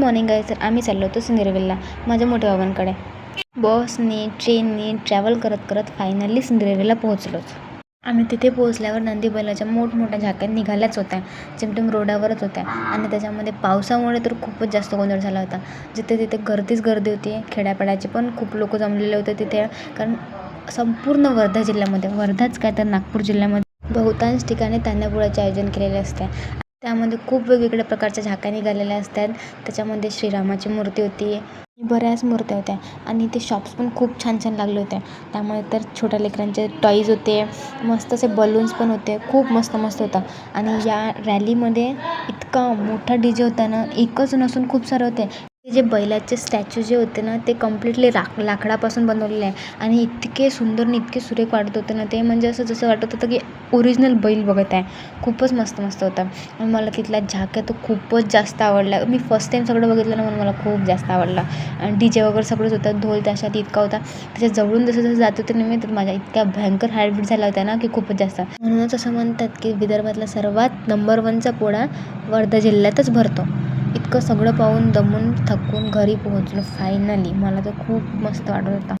Morning आहे तर आम्ही चाललो होतो सिंदरेवेलला माझ्या मोठ्या बाबांकडे. बसने ट्रेनने ट्रॅव्हल करत करत फायनली सिंदरेवेलला पोहोचलोच आम्ही तिथे पोहोचल्यावर नंदी बैलाच्या मोठमोठ्या झाक्यात निघाल्याच होत्या. चिमटिम रोडावरच होत्या. आणि त्याच्यामध्ये पावसामुळे तर खूपच जास्त गोंधळ झाला होता. जिथे तिथे गर्दीच गर्दी होती. खेड्यापाड्याचे पण खूप लोक जमलेले होते तिथे. कारण संपूर्ण वर्धा जिल्ह्यामध्ये वर्धाच काय तर नागपूर जिल्ह्यामध्ये बहुतांश ठिकाणी तान्यापुळाचे आयोजन केलेले असते. त्यामध्ये खूप वेगवेगळ्या प्रकारच्या झाक्या निघालेल्या असतात. त्याच्यामध्ये श्रीरामाची मूर्ती होती. बऱ्याच मूर्त्या होत्या. आणि ते शॉप्स पण खूप छान छान लागले होते. त्यामुळे तर छोट्या लेकरांचे टॉईज होते. मस्त असे बलून्स पण होते. खूप मस्त मस्त होता. आणि या रॅलीमध्ये इतका मोठा डी जे होता ना एकच नसून खूप सारे होते. जे बैलाचे स्टॅच्यू जे होते ना ते कम्प्लिटली राख लाकडापासून बनवलेले आहे. आणि इतके सुंदर आणि इतके सुरेख वाटत होते ना ते म्हणजे असं जसं वाटत होतं की ओरिजिनल बैल बघत आहे. खूपच मस्त मस्त होतं. आणि मला तिथल्या झाक्या तर खूपच जास्त आवडल्या मी फर्स्ट टाईम सगळं बघितलं ना म्हणून मला खूप जास्त आवडला. आणि डी जे वगैरे सगळंच होतं ढोल ताशात इतका होता. त्याच्या जवळून जसं जसं जात होते ना मी तर माझ्या इतक्या भयंकर हार्टबीट झाला होता ना की खूपच जास्त. म्हणूनच असं म्हणतात की विदर्भातला सर्वात नंबर वनचा पोळा वर्धा जिल्ह्यातच भरतो. इतकं सगळं पाहून दमून थकून घरी पोहोचलो फायनली मला तर खूप मस्त वाटत होता.